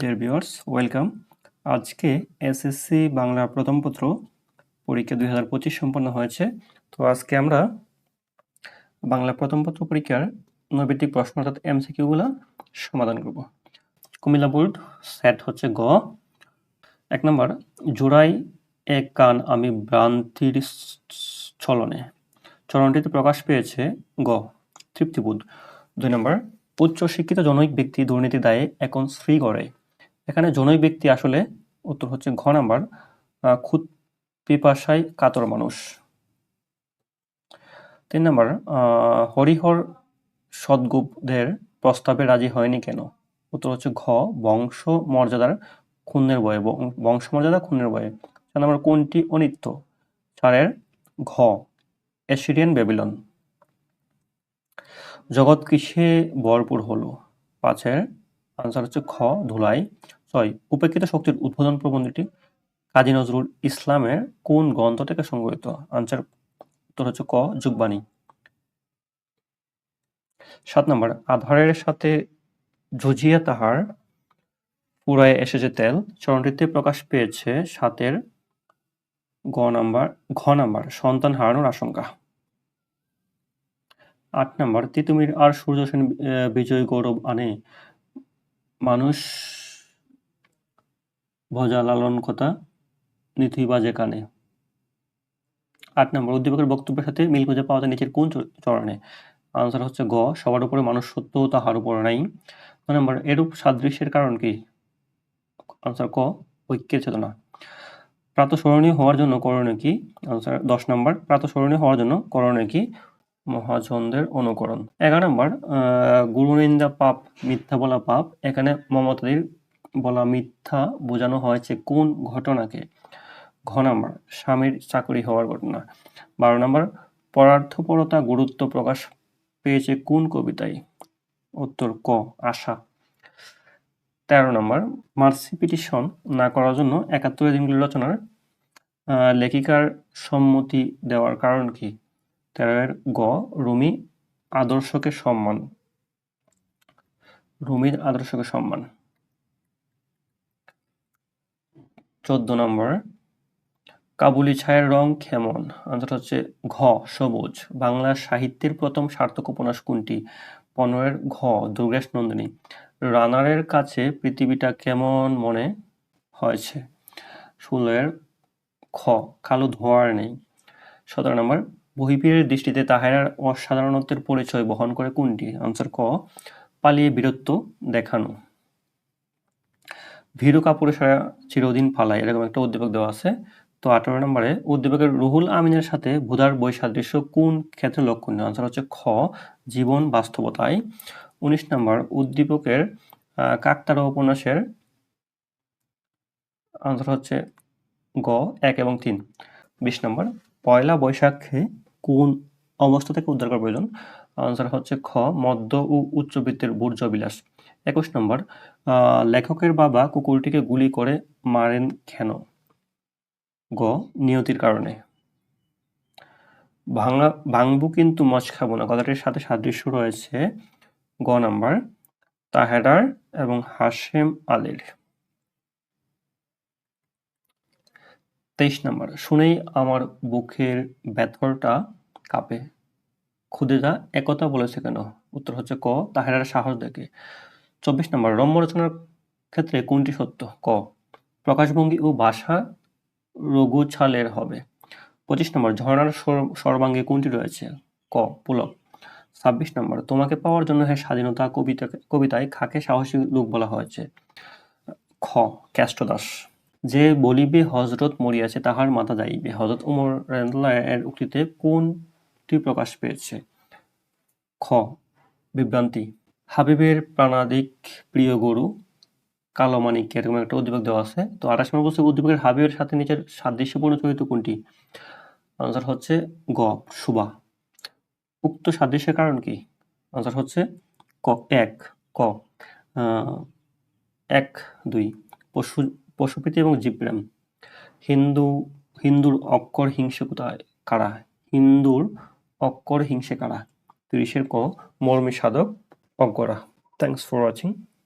Deer viewers welcome আজকে SSC Bangla প্রথম পত্র পরীক্ষা দুই হাজার পঁচিশ সম্পন্ন হয়েছে। তো আজকে আমরা বাংলা প্রথম পত্র পরীক্ষার নৈবেদিক প্রশ্ন অর্থাৎ এমসিকিউগুলো সমাধান করব। কুমিল্লা বোর্ড সেট হচ্ছে গ। এক নম্বর, জোড়াই এক কান আমি ভ্রান্তির ছলনে। চরণটিতে প্রকাশ পেয়েছে গ, তৃপ্তিবোধ। দুই নম্বর, উচ্চ শিক্ষিত জনৈক ব্যক্তি দুর্নীতি দায়ে এখন শ্রী করে এখানে জনৈক ব্যক্তি আসলে উত্তর হচ্ছে ঘ নাম্বার খুদ পিপাসায় কাতর মানুষ। তিন নম্বর হরিহর সদ্গুপদের প্রস্তাবে রাজি হয়নি কেন? উত্তর হচ্ছে ঘ, বংশ মর্যাদার ক্ষুণ্ণের বয়ে বংশ মর্যাদা ক্ষুণ্ণের বয়ে চার নম্বর, কোনটি অনিত্য? চারের, ঘ এসিরিয়ান বেবিলন জগৎ কিসে ভরপুর হলো? পাঁচের আনসার হচ্ছে খ, ধুলাই। ছয় উপেক্ষিত শক্তির উদ্বোধন প্রবন্ধটি কাজী নজরুল ইসলামের কোন গ্রন্থ থেকে সংগৃহীত? আনসার উত্তর হচ্ছে ক, যুগবাণী। সাত নম্বর, আধারের সাথে ঝুঁঝিয়ে তাহার পুরায় এসেছে তেল। চরণটিতে প্রকাশ পেয়েছে সাতের গ নাম্বার, ঘ নাম্বার, সন্তান হারানোর আশঙ্কা। আট নাম্বার, তিতুমির আর সূর্য সেন বিজয় গৌরব আনে। মানুষ ভজা লালন কথা, নিথুই বাজে কানে। আট নম্বর, উদ্দীপকের বক্তব্যের সাথে মিল খুঁজে পাওয়া যায় নিচের কোন চরণে। আনসার হচ্ছে গ, সবার উপরে মানুষ সত্য তাহার উপর নাই। নম্বর, এরূপ সাদৃশ্যের কারণ কি? আনসার ক, ঐক্যের চেতনা। প্রাতঃস্মরণীয় হওয়ার জন্য করণীয় কি? আনসার দশ নম্বর, প্রাতঃস্মরণীয় হওয়ার জন্য করণীয় কি? মহাজনদের অনুকরণ। এগারো নম্বর গুরুনিন্দা পাপ, মিথ্যা বলা পাপ, এখানে মমতাদির বলা মিথ্যা বোঝানো হয়েছে কোন ঘটনাকে? ঘ নাম্বার, স্বামীর চাকরি হওয়ার ঘটনা। বারো নম্বর, পরার্থপরতা গুরুত্ব প্রকাশ পেয়েছে কোন কবিতায়? উত্তর, ক, আশা। তেরো নম্বর মার্সি পিটিশন না করার জন্য একাত্তরের দিনগুলি রচনার লেখিকার সম্মতি দেওয়ার কারণ কি? তেরোয়ের গ, রুমি আদর্শকে সম্মান। রুমির আদর্শকে সম্মান। চোদ্দ নম্বর। কাবুলি ছায়ের রং কেমন? আনসার হচ্ছে ঘ, সবুজ। বাংলা সাহিত্যের প্রথম সার্থক উপন্যাস কোনটি? পনেরোর ঘ, দুর্গেশ নন্দিনী। রানারের কাছে পৃথিবীটা কেমন মনে হয়েছে? ষোলোয়ের খ, কালো ধোয়ার নেই। সতেরো নম্বর বহিপীরের দৃষ্টিতে তাহেরার অসাধারণত্বের পরিচয় বহন করে কোনটি? আনসার ক, পালিয়ে বীরত্ব দেখানো। ভীরু কাপুরে সারা চিরদিন পালায় এরকম একটা উদ্দীপক দেওয়া আছে। তো আঠারো নম্বরে উদ্দীপকের রুহুল আমিনের সাথে ভুদার বৈসাদৃশ্য কোন ক্ষেত্রে লক্ষণীয়? আনসার হচ্ছে খ, জীবন বাস্তবতায়। উনিশ নম্বর, উদ্দীপকের কাকতারা উপন্যাসের আনসার হচ্ছে গ, এক এবং তিন। বিশ নম্বর, পয়লা বৈশাখে কোন অবস্থা থেকে উদ্ধার করা প্রয়োজন? আনসার হচ্ছে খ, মধ্য ও উচ্চবিত্তের বূর্জ বিলাস। একুশ নম্বর লেখকের বাবা কুকুরটিকে গুলি করে মারেন কেন? গ, নিয়তির কারণে। ভাঙা, ভাঙবো কিন্তু মজ খাব না। কথাটির সাথে সাদৃশ্য রয়েছে। গ নাম্বার, তাহেরার এবং হাশেম আলীর। তেইশ নাম্বার, শুনেই আমার বুকের ব্যথরটা কাঁপে। খুদেজা একথা বলেছে কেন? উত্তর হচ্ছে ক, তাহেরার সাহস দেখে। চব্বিশ নম্বর, রম্য রচনার ক্ষেত্রে কোনটি সত্য? ক, প্রকাশভঙ্গি ও ভাষা রঘু ছালের হবে। পঁচিশ নম্বর, ঝর্ণার সর- সর্বাঙ্গে কোনটি রয়েছে? ক, পুলক। ছাব্বিশ নম্বর, তোমাকে পাওয়ার জন্য হে স্বাধীনতা কবিতা কবিতায় খাকে সাহসী লোক বলা হয়েছে? খ ক্যাস্টদাস যে বলিবে হজরত মরিয়াছে, তাহার মাথা যাইবে হজরত উমর এর উক্তিতে কোনটি প্রকাশ পেয়েছে? খ, বিভ্রান্তি। হাবিবের প্রাণাদিক প্রিয় গরু কালো মানিক, এরকম একটা উদ্দীপক দেওয়া আছে। তো আঠাশ নম্বর বলছে উদ্দীপকের হাবিবের সাথে নিচের সাদৃশ্যপূর্ণ চরিত্র কোনটি? আনসার হচ্ছে গ, সুবা। উক্ত সাদৃশ্যের কারণ কি? আনসার হচ্ছে ক, এক ক। এক, দুই। পশু, পশুপ্রীতি এবং জীবপ্রেম। হিন্দু, হিন্দুর অক্ষর হিংসে কোথায় কারা? হিন্দুর অক্ষর হিংসে কারা? তিরিশের ক, মর্মী সাধক। অজ্ঞরা থ্যাংকস ফর ওয়াচিং